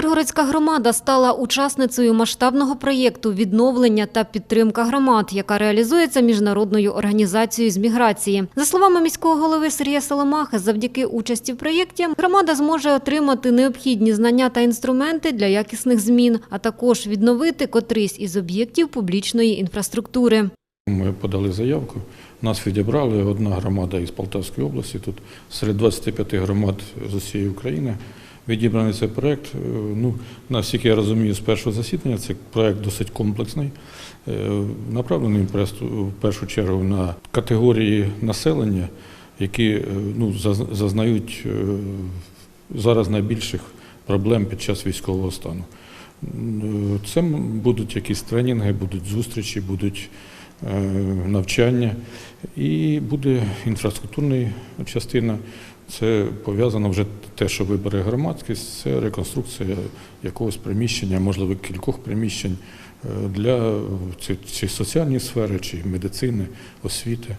Миргородська громада стала учасницею масштабного проєкту відновлення та підтримка громад, яка реалізується міжнародною організацією з міграції. За словами міського голови Сергія Соломахи, завдяки участі в проєкті громада зможе отримати необхідні знання та інструменти для якісних змін, а також відновити котрийсь із об'єктів публічної інфраструктури. Ми подали заявку, нас відібрали одна громада із Полтавської області. Тут серед 25 громад з усієї України відібраний цей проєкт. Е, Ну, наскільки я розумію, з першого засідання цей проєкт досить комплексний, е, направлений просто в першу чергу на категорії населення, які е, ну, зазнають е, зараз найбільших проблем під час військового стану. Це будуть якісь тренінги, будуть зустрічі, будуть е, навчання і буде інфраструктурна частина. Це пов'язано вже те, що вибере громадськість, це реконструкція якогось приміщення, можливо, кількох приміщень е, для чи, чи соціальної сфери, чи медицини, освіти.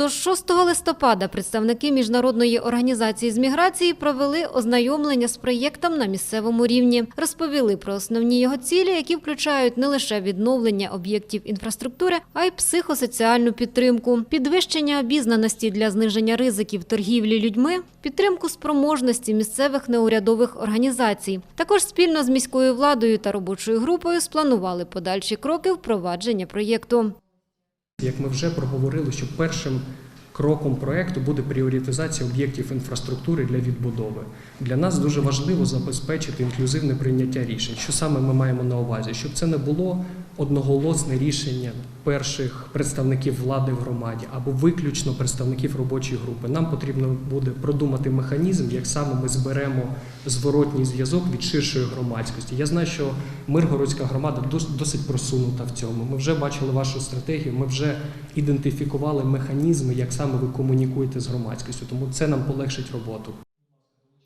Тож 6 листопада представники міжнародної організації з міграції провели ознайомлення з проєктом на місцевому рівні, розповіли про основні його цілі, які включають не лише відновлення об'єктів інфраструктури, а й психосоціальну підтримку, підвищення обізнаності для зниження ризиків торгівлі людьми, підтримку спроможності місцевих неурядових організацій. Також спільно з міською владою та робочою групою спланували подальші кроки впровадження проєкту. Як ми вже проговорили, що першим кроком проекту буде пріоритизація об'єктів інфраструктури для відбудови. Для нас дуже важливо забезпечити інклюзивне прийняття рішень. Що саме ми маємо на увазі? Щоб це не було одноголосне рішення перших представників влади в громаді або виключно представників робочої групи. Нам потрібно буде продумати механізм, як саме ми зберемо зворотній зв'язок від ширшої громадськості. Я знаю, що Миргородська громада дос- досить просунута в цьому. Ми вже бачили вашу стратегію, ми вже ідентифікували механізми, як саме ви комунікуєте з громадськістю. Тому це нам полегшить роботу.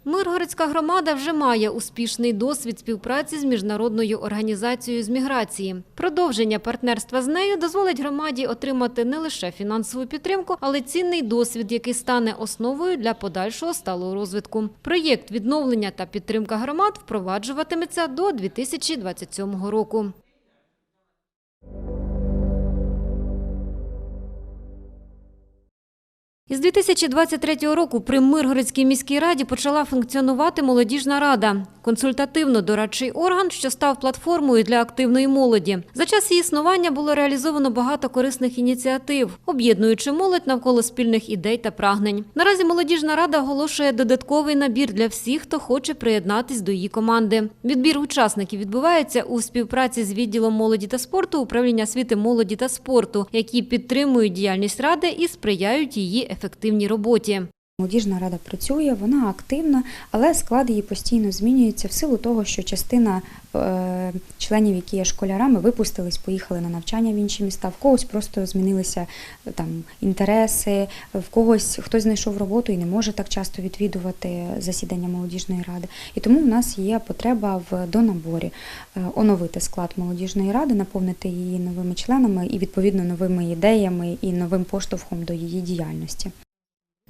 Миргородська громада вже має успішний досвід співпраці з міжнародною організацією з міграції. Продовження партнерства з нею дозволить громаді отримати не лише фінансову підтримку, але цінний досвід, який стане основою для подальшого сталого розвитку. Проєкт відновлення та підтримка громад впроваджуватиметься до 2027 року. Із 2023 року при Миргородській міській раді почала функціонувати молодіжна рада – консультативно-дорадчий орган, що став платформою для активної молоді. За час її існування було реалізовано багато корисних ініціатив, об'єднуючи молодь навколо спільних ідей та прагнень. Наразі молодіжна рада оголошує додатковий набір для всіх, хто хоче приєднатись до її команди. Відбір учасників відбувається у співпраці з відділом молоді та спорту управління освіти молоді та спорту, які підтримують діяльність ради і сприяють її ефективній роботі. Молодіжна рада працює, вона активна, але склад її постійно змінюється в силу того, що частина е, членів, які є школярами, випустились, поїхали на навчання в інші міста. В когось просто змінилися е, там інтереси, в когось хтось знайшов роботу і не може так часто відвідувати засідання молодіжної ради. І тому в нас є потреба в донаборі е, оновити склад молодіжної ради, наповнити її новими членами і відповідно новими ідеями і новим поштовхом до її діяльності.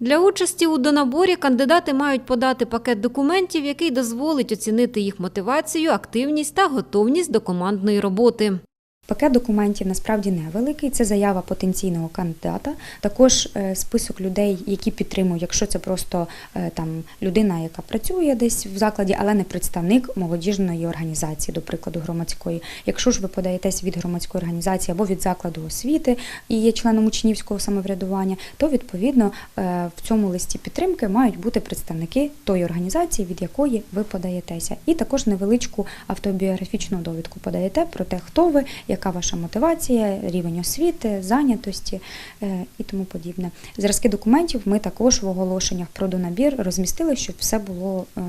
Для участі у донаборі кандидати мають подати пакет документів, який дозволить оцінити їх мотивацію, активність та готовність до командної роботи. Пакет документів насправді невеликий. Це заява потенційного кандидата. Також е, список людей, які підтримують, якщо це просто е, там людина, яка працює десь в закладі, але не представник молодіжної організації, до прикладу, громадської. Якщо ж ви подаєтесь від громадської організації або від закладу освіти і є членом учнівського самоврядування, то відповідно е, в цьому листі підтримки мають бути представники тої організації, від якої ви подаєтеся, і також невеличку автобіографічну довідку подаєте про те, хто ви яка ваша мотивація, рівень освіти, зайнятості е, і тому подібне. Зразки документів ми також в оголошеннях про донабір розмістили, щоб все було е,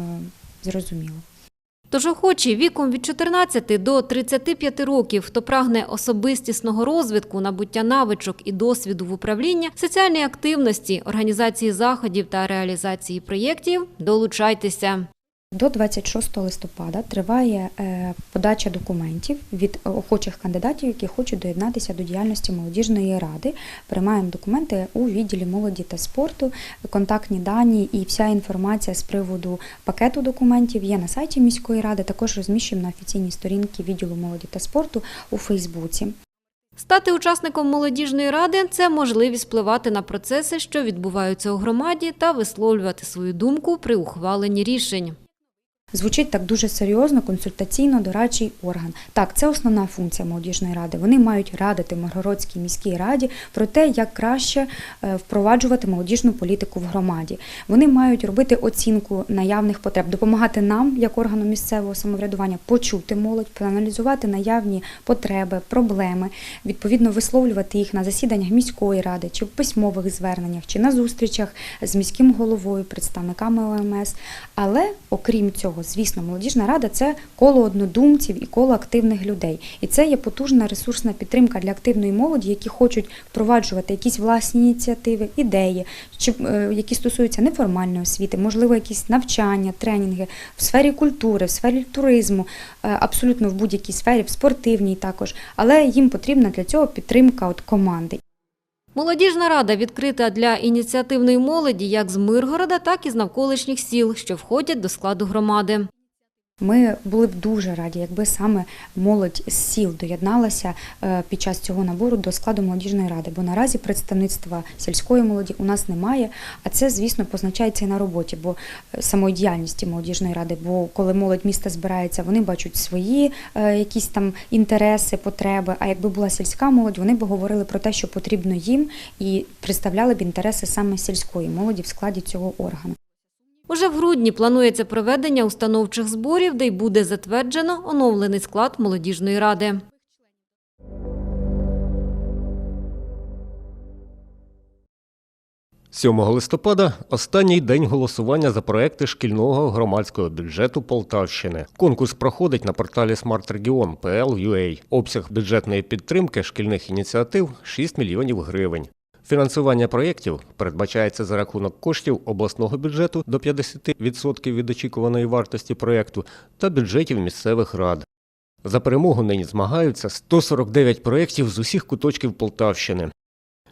зрозуміло. Тож охочі віком від 14 до 35 років, хто прагне особистісного розвитку, набуття навичок і досвіду в управлінні, соціальній активності, організації заходів та реалізації проєктів, долучайтеся. До 26 листопада триває е, подача документів від охочих кандидатів, які хочуть доєднатися до діяльності молодіжної ради. Приймаємо документи у відділі молоді та спорту. Контактні дані і вся інформація з приводу пакету документів є на сайті міської ради. Також розміщуємо на офіційній сторінці відділу молоді та спорту у Фейсбуці. Стати учасником молодіжної ради це можливість впливати на процеси, що відбуваються у громаді, та висловлювати свою думку при ухваленні рішень. Звучить так дуже серйозно, консультаційно дорадчий орган. Так, це основна функція молодіжної ради. Вони мають радити Миргородській міській раді про те, як краще е, впроваджувати молодіжну політику в громаді. Вони мають робити оцінку наявних потреб, допомагати нам, як органу місцевого самоврядування, почути молодь, проаналізувати наявні потреби, проблеми, відповідно висловлювати їх на засіданнях міської ради, чи в письмових зверненнях, чи на зустрічах з міським головою, представниками ОМС. Але окрім цього, звісно, молодіжна рада це коло однодумців і коло активних людей. І це є потужна ресурсна підтримка для активної молоді, які хочуть впроваджувати якісь власні ініціативи, ідеї, е, які стосуються неформальної освіти, можливо, якісь навчання, тренінги в сфері культури, в сфері туризму, е, абсолютно в будь-якій сфері, в спортивній також. Але їм потрібна для цього підтримка от команди. Молодіжна рада відкрита для ініціативної молоді як з Миргорода, так і з навколишніх сіл, що входять до складу громади. Ми були б дуже раді, якби саме молодь з сіл доєдналася е, під час цього набору до складу молодіжної ради, бо наразі представництва сільської молоді у нас немає. А це, звісно, позначається і на роботі, бо е, самої діяльності молодіжної ради. Бо коли молодь міста збирається, вони бачать свої е, якісь там інтереси, потреби. А якби була сільська молодь, вони б говорили про те, що потрібно їм, і представляли б інтереси саме сільської молоді в складі цього органу. Уже в грудні планується проведення установчих зборів, де й буде затверджено оновлений склад молодіжної ради. – 7 листопада – останній день голосування за проекти шкільного громадського бюджету Полтавщини. Конкурс проходить на порталі Smart Region Обсяг бюджетної підтримки шкільних ініціатив – 6 мільйонів гривень. Фінансування проєктів передбачається за рахунок коштів обласного бюджету до 50% від очікуваної вартості проєкту та бюджетів місцевих рад. За перемогу нині змагаються 149 проєктів з усіх куточків Полтавщини.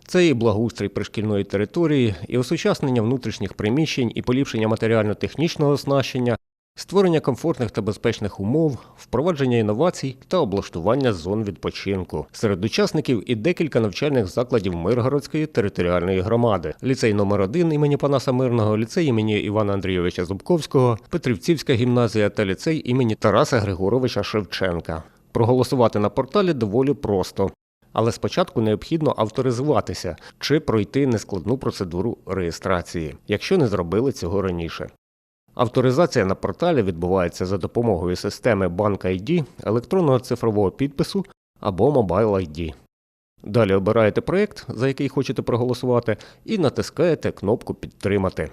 Це і благоустрій пришкільної території, і осучаснення внутрішніх приміщень, і поліпшення матеріально-технічного оснащення, створення комфортних та безпечних умов, впровадження інновацій та облаштування зон відпочинку. Серед учасників і декілька навчальних закладів Миргородської територіальної громади: ліцей номер 1 імені Панаса Мирного, ліцей імені Івана Андрійовича Зубковського, Петрівцівська гімназія та ліцей імені Тараса Григоровича Шевченка. Проголосувати на порталі доволі просто. Але спочатку необхідно авторизуватися чи пройти нескладну процедуру реєстрації, якщо не зробили цього раніше. Авторизація на порталі відбувається за допомогою системи Bank ID, електронного цифрового підпису або Mobile ID. Далі обираєте проєкт, за який хочете проголосувати, і натискаєте кнопку Підтримати.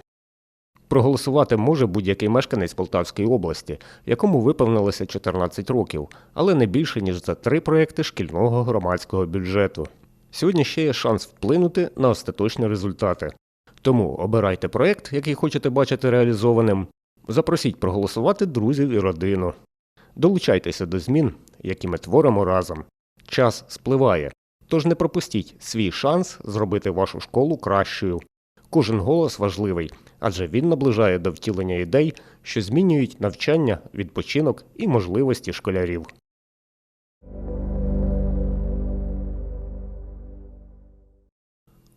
Проголосувати може будь-який мешканець Полтавської області, якому виповнилося 14 років, але не більше, ніж за три проєкти шкільного громадського бюджету. Сьогодні ще є шанс вплинути на остаточні результати. Тому обирайте проєкт, який хочете бачити реалізованим. Запросіть проголосувати друзів і родину. Долучайтеся до змін, які ми творимо разом. Час спливає, тож не пропустіть свій шанс зробити вашу школу кращою. Кожен голос важливий, адже він наближає до втілення ідей, що змінюють навчання, відпочинок і можливості школярів.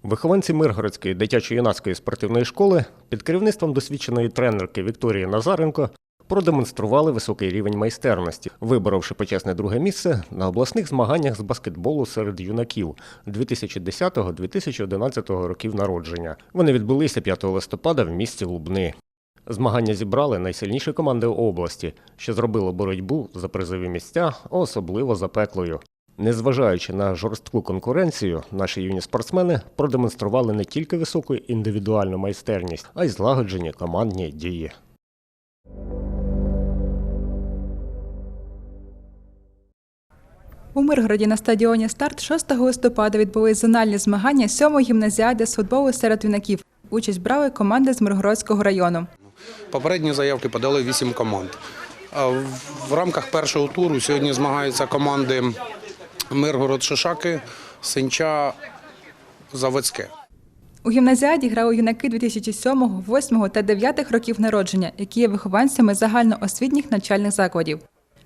Вихованці Миргородської дитячо-юнацької спортивної школи під керівництвом досвідченої тренерки Вікторії Назаренко продемонстрували високий рівень майстерності, виборовши почесне друге місце на обласних змаганнях з баскетболу серед юнаків 2010-2011 років народження. Вони відбулися 5 листопада в місті Лубни. Змагання зібрали найсильніші команди області, що зробило боротьбу за призові місця особливо запеклою. Незважаючи на жорстку конкуренцію, наші юні спортсмени продемонстрували не тільки високу індивідуальну майстерність, а й злагоджені командні дії. У Миргороді на стадіоні старт 6 листопада відбулись зональні змагання 7-ї гімназіади з футболу серед юнаків. Участь брали команди з Миргородського району. Попередні заявки подали 8 команд. В рамках першого туру сьогодні змагаються команди Миргород Шишаки, Сенча, Заводське. У гімназіаді грали юнаки 2007, 8 та 9 років народження, які є вихованцями загальноосвітніх навчальних закладів.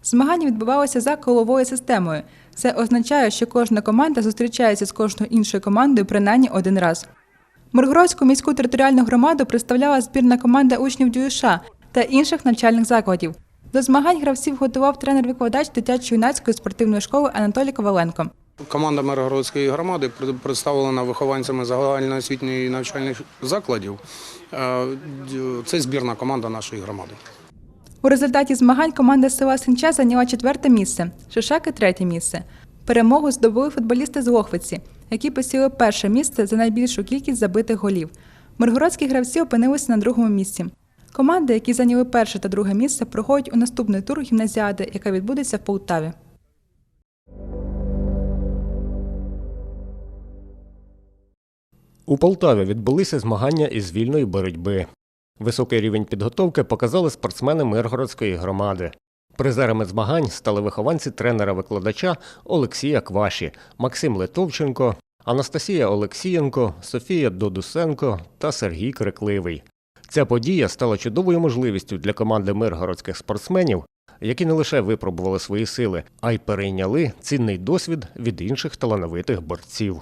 Змагання відбувалося за коловою системою. Це означає, що кожна команда зустрічається з кожною іншою командою принаймні один раз. Миргородську міську територіальну громаду представляла збірна команда учнів ДЮШ та інших навчальних закладів. До змагань гравців готував тренер-викладач дитячо-юнацької спортивної школи Анатолій Коваленко. Команда Миргородської громади представлена вихованцями загальноосвітньої навчальних закладів. Е, Це збірна команда нашої громади. У результаті змагань команда села Синча зайняла четверте місце, Шишаки третє місце. Перемогу здобули футболісти з Лохвиці, які посіли перше місце за найбільшу кількість забитих голів. Миргородські гравці опинилися на другому місці. Команди, які зайняли перше та друге місце, проходять у наступний тур гімназіади, яка відбудеться в Полтаві. У Полтаві відбулися змагання із вільної боротьби. Високий рівень підготовки показали спортсмени Миргородської громади. Призерами змагань стали вихованці тренера-викладача Олексія Кваші, Максим Литовченко, Анастасія Олексієнко, Софія Додусенко та Сергій Крикливий. Ця подія стала чудовою можливістю для команди миргородських спортсменів, які не лише випробували свої сили, а й перейняли цінний досвід від інших талановитих борців.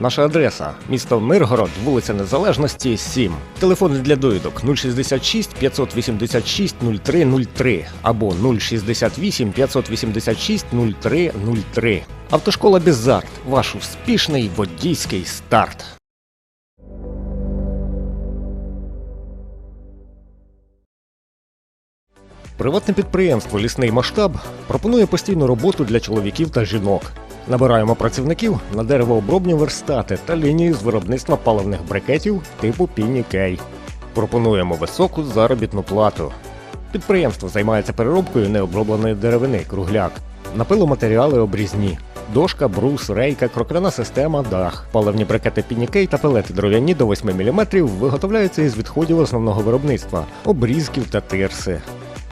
Наша адреса місто Миргород, вулиця Незалежності, 7. Телефони для довідок 066 586 0303 або 068 586 0303. Автошкола Бізарт. Ваш успішний водійський старт. Приватне підприємство Лісний масштаб пропонує постійну роботу для чоловіків та жінок. Набираємо працівників на деревообробні верстати та лінію з виробництва паливних брикетів типу Піні Кей. Пропонуємо високу заробітну плату. Підприємство займається переробкою необробленої деревини кругляк, напиломатеріали обрізні, дошка, брус, рейка, крокляна система, дах. Паливні брикети Пінікей та пелети дров'яні до 8 мм виготовляються із відходів основного виробництва, обрізків та тирси.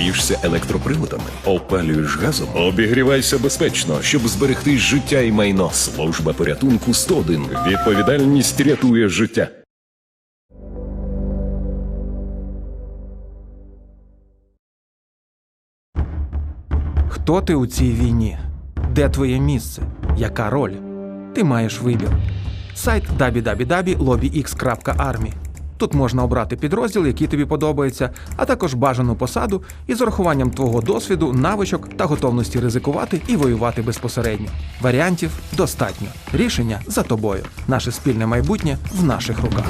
Грієшся електроприладами, опалюєш газом, обігрівайся безпечно, щоб зберегти життя і майно. Служба порятунку 101. Відповідальність рятує життя. Хто ти у цій війні? Де твоє місце? Яка роль? Ти маєш вибір. Сайт www.lobbyx.army. Тут можна обрати підрозділ, який тобі подобається, а також бажану посаду із урахуванням твого досвіду, навичок та готовності ризикувати і воювати безпосередньо. Варіантів достатньо. Рішення за тобою. Наше спільне майбутнє в наших руках.